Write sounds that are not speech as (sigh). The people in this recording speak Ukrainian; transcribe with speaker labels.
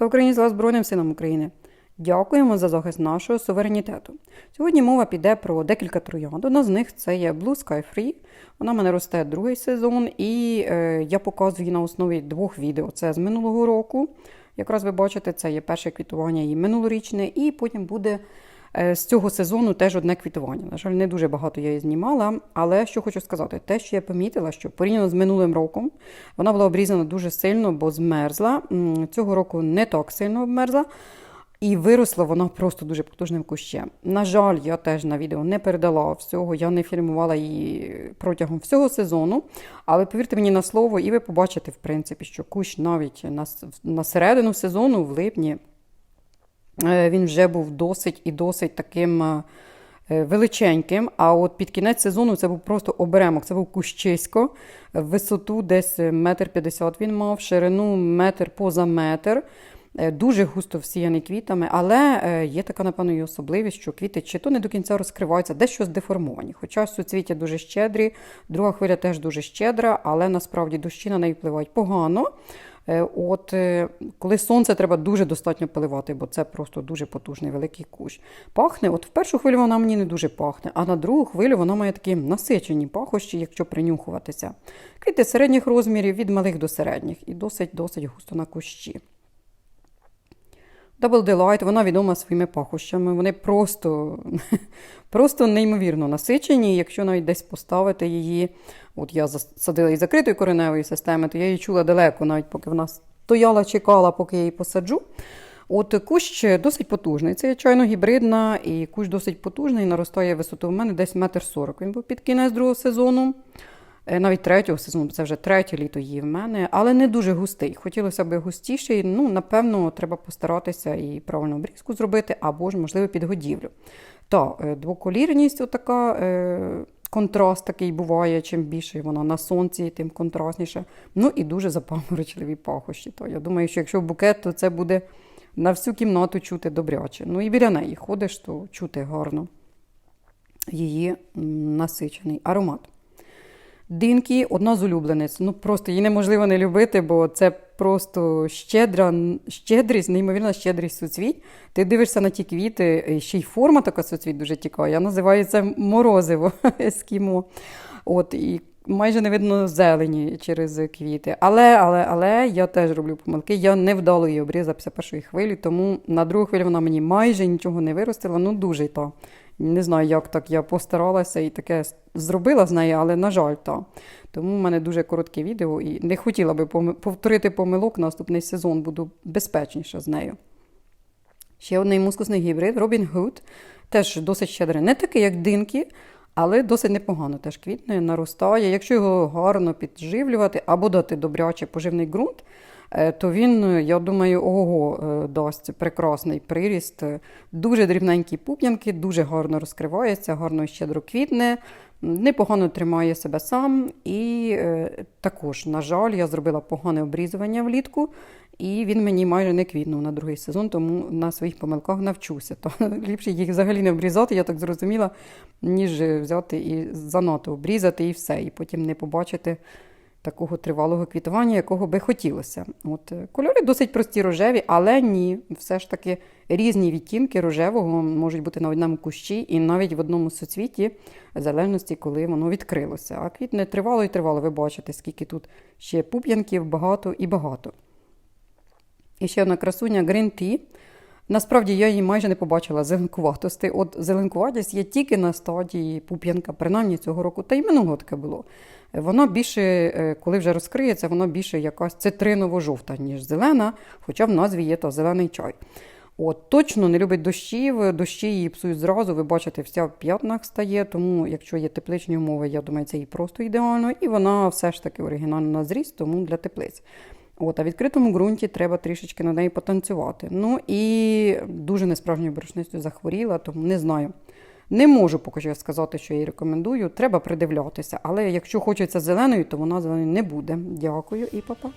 Speaker 1: Слава Україні, слава Збройним силам України! Дякуємо за захист нашого суверенітету. Сьогодні мова піде про декілька троянд. Одна з них це є Blue Sky Free. Вона в мене росте другий сезон, і е, я показую її на основі двох відео. Це з минулого року. Якраз ви бачите, це є перше квітування її минулорічне, і потім буде з цього сезону теж одне квітування. На жаль, не дуже багато я її знімала, але що хочу сказати, те, що я помітила, що порівняно з минулим роком вона була обрізана дуже сильно, бо змерзла. Цього року не так сильно обмерзла. І виросла вона просто дуже потужним кущем. На жаль, я теж на відео не передала всього, я не фільмувала її протягом всього сезону. Але повірте мені на слово, і ви побачите, в принципі, що кущ навіть на, на середину сезону, в липні, е, він вже був досить і досить таким е, е, величеньким. А от під кінець сезону це був просто оберемок, це був кущисько. Висоту десь метр п'ятдесят він мав, ширину метр поза метр. Е, Дуже густо всіяний квітами, але е, є така, напевно, і особливість, що квіти чи то не до кінця розкриваються, дещо здеформовані. Хоча суцвіття дуже щедрі, друга хвиля теж дуже щедра, але насправді дощі на неї впливають погано. Е, От е, коли сонце треба дуже достатньо поливати, бо це просто дуже потужний великий кущ. Пахне, от в першу хвилю вона мені не дуже пахне, а на другу хвилю вона має такі насичені пахощі, якщо принюхуватися. Квіти середніх розмірів від малих до середніх і досить досить густо на кущі. Double Delight, вона відома своїми пахощами. Вони просто, (laughs) просто неймовірно насичені. Якщо навіть десь поставити її, от я засадила її закритої кореневої системи, то я її чула далеко, навіть поки вона стояла, чекала, поки я її посаджу. От кущ досить потужний. Це чайно гібридна, і кущ досить потужний, наростає висоту в мене десь метр сорок. Він був під кінець другого сезону. Е, навіть третього сезону, це вже третє літо її в мене, але не дуже густий. Хотілося б густіший. Ну, напевно, треба постаратися і правильну обрізку зробити, або ж, можливо, підгодівлю. Та е, двоколірність, отака, е, контраст такий буває, чим більше вона на сонці, тим контрастніше. Ну і дуже запаморочливі пахощі. То я думаю, що якщо букет, то це буде на всю кімнату чути добряче. Ну і біля неї ходиш, то чути гарно її насичений аромат. Динкі одна з улюблениць. Ну просто її неможливо не любити, бо це просто щедра, щедрість, неймовірна щедрість суцвіть. Ти дивишся на ті квіти, ще й форма така суцвіть дуже тікає. Я називаю це морозиво (laughs) ескімо. От, і майже не видно зелені через квіти. Але, але, але я теж роблю помилки. Я не вдало її обрізала після першої хвилі, тому на другу хвилю вона мені майже нічого не виростила. Ну дуже й та. Не знаю, як так я постаралася і таке зробила з нею, але, на жаль, та. Тому в мене дуже коротке відео і не хотіла би повторити помилок наступний сезон, буду безпечніша з нею. Ще один мускусний гібрид Робін Гуд, теж досить щедрий. Не такий, як динки, але досить непогано теж квітне, наростає. Якщо його гарно підживлювати або дати добряче поживний ґрунт, то він, я думаю, ого, е, дасть прекрасний приріст. Е, Дуже дрібненькі пуп'янки, дуже гарно розкривається, гарно щедро квітне, непогано тримає себе сам. І е, також, на жаль, я зробила погане обрізування влітку, і він мені майже не квітнув на другий сезон, тому на своїх помилках навчуся. То (laughs) ліпше їх взагалі не обрізати, я так зрозуміла, ніж взяти і занадто обрізати і все, і потім не побачити такого тривалого квітування, якого би хотілося. От е, кольори досить прості рожеві, але ні, все ж таки різні відтінки рожевого можуть бути на одному кущі і навіть в одному суцвіті, в залежності, коли воно відкрилося. А квітне тривало і тривало. Ви бачите, скільки тут ще пуп'янків, багато і багато. І ще одна красуня Green Tea. Насправді я її майже не побачила зеленкуватості. От зеленкуватість є тільки на стадії пуп'янка, принаймні цього року, та й минулого таке було. Воно більше, е, коли вже розкриється, воно більше якась цитриново-жовта, ніж зелена, хоча в назві є то зелений чай. От, Точно не любить дощів, дощі її псують зразу, ви бачите, вся в п'ятнах стає, тому якщо є тепличні умови, я думаю, це їй просто ідеально. І вона все ж таки оригінальна на зріст, тому для теплиць. От, а в відкритому ґрунті треба трішечки на неї потанцювати. Ну і дуже несправжньою борошнистю захворіла, тому не знаю. Не можу поки що сказати, що я їй рекомендую. Треба придивлятися. Але якщо хочеться зеленою, то вона зеленою не буде. Дякую і па-па.